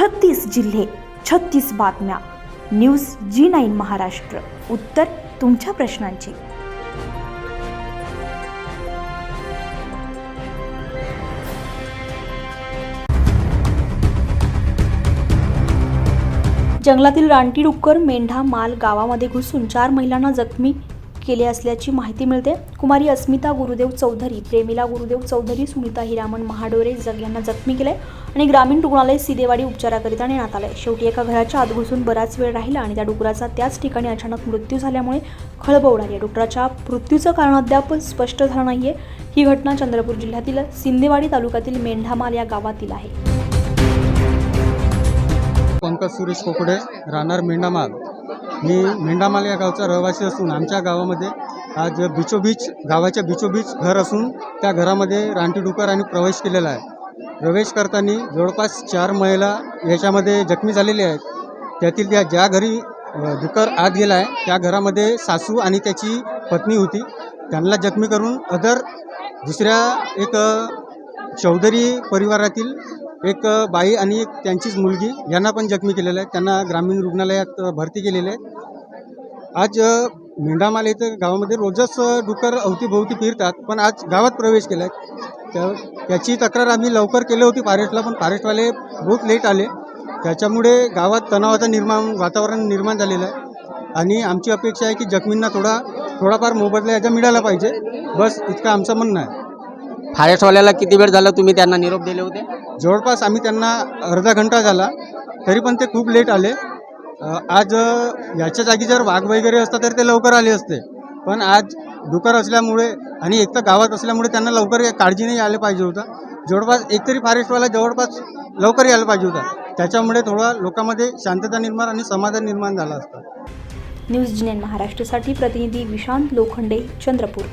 छत्तीस जिल्हे छत्तीस बातम्या. News G nine Maharashtra. उत्तर तुमच्या प्रश्नांची. जंगलातील रानटी डुक्कर मेंढा माल गावामध्ये घुसून चार महिलांना जखमी केले असल्याची माहिती मिळते. कुमारी अस्मिता गुरुदेव चौधरी प्रेमिला गुरुदेव चौधरी सुनीता हिरामण महाडोरे जग यांना जखमी केले आणि ग्रामीण रुग्णालय सिदेवाडी उपचाराकरिता नेण्यात आलंय शेवटी एका घराच्या आत घुसून बराच वेळ राहिला आणि त्या डुकराचा त्याच ठिकाणी अचानक मृत्यू झाल्यामुळे खळबळ उडाली. आहे डुकराच्या मृत्यूचं कारण अद्याप स्पष्ट झालं नाहीये. ही घटना चंद्रपूर जिल्ह्यातील सिंदेवाडी तालुक्यातील मेंढामाल या गावातील आहे. पंकज सुरेश कोकडे राहणार मेंढामाल. मी मेंढामाल या गावचा रहिवासी असून आमच्या गावामध्ये आज बिचोबीच गावाच्या बिचोबीच घर असून त्या घरामध्ये रानटी डुकरांनी प्रवेश केलेला आहे. प्रवेश करताना जवळपास चार महिला याच्यामध्ये जखमी झालेल्या आहेत. त्यातील त्या ज्या घरी दुकर आत गेला आहे त्या घरामध्ये सासू आणि त्याची पत्नी होती. त्यांना जखमी करून अदर दुसऱ्या एक चौधरी परिवारातील एक बाई आणि एक त्यांचीच मुलगी यांना पण जखमी केलेलं आहे. त्यांना ग्रामीण रुग्णालयात भरती केलेलं आहे. आज मेंढामाल इथं गावामध्ये रोजच अ, डुक्कर अवतीभोवती फिरतात पण आज गावात प्रवेश केला आहे त्या त्याची तक्रार आम्ही लवकर केली होती फॉरेस्टला पण फॉरेस्टवाले बहुत लेट आले. त्याच्यामुळे गावात तणावाचं निर्माण वातावरण निर्माण झालेलं आहे. आणि आमची अपेक्षा आहे की जखमींना थोडा थोडाफार मोबदला याचा मिळाला पाहिजे. बस इतकं आमचं म्हणणं आहे. फारेस्टवाल्याला किती वेळ झाला? तुम्ही त्यांना निरोप दिले होते? जवळपास आम्ही त्यांना अर्धा घंटा झाला. तरी पण ते खूप लेट आले. आज याच्या जागी जर वाघ वगैरे असता तर ते लवकर आले असते. पण आज डुकर असल्यामुळे आणि एक तर गावात असल्यामुळे त्यांना लवकर काळजी नाही आलं पाहिजे होतं. जवळपास एकतरी फॉरेस्टवाला जवळपास लवकर यायला पाहिजे होता. त्याच्यामुळे थोडा लोकांमध्ये शांतता निर्माण आणि समाधान निर्माण झालं असतं. न्यूज जी महाराष्ट्रसाठी महाराष्ट्रासाठी प्रतिनिधी विशांत लोखंडे चंद्रपूर.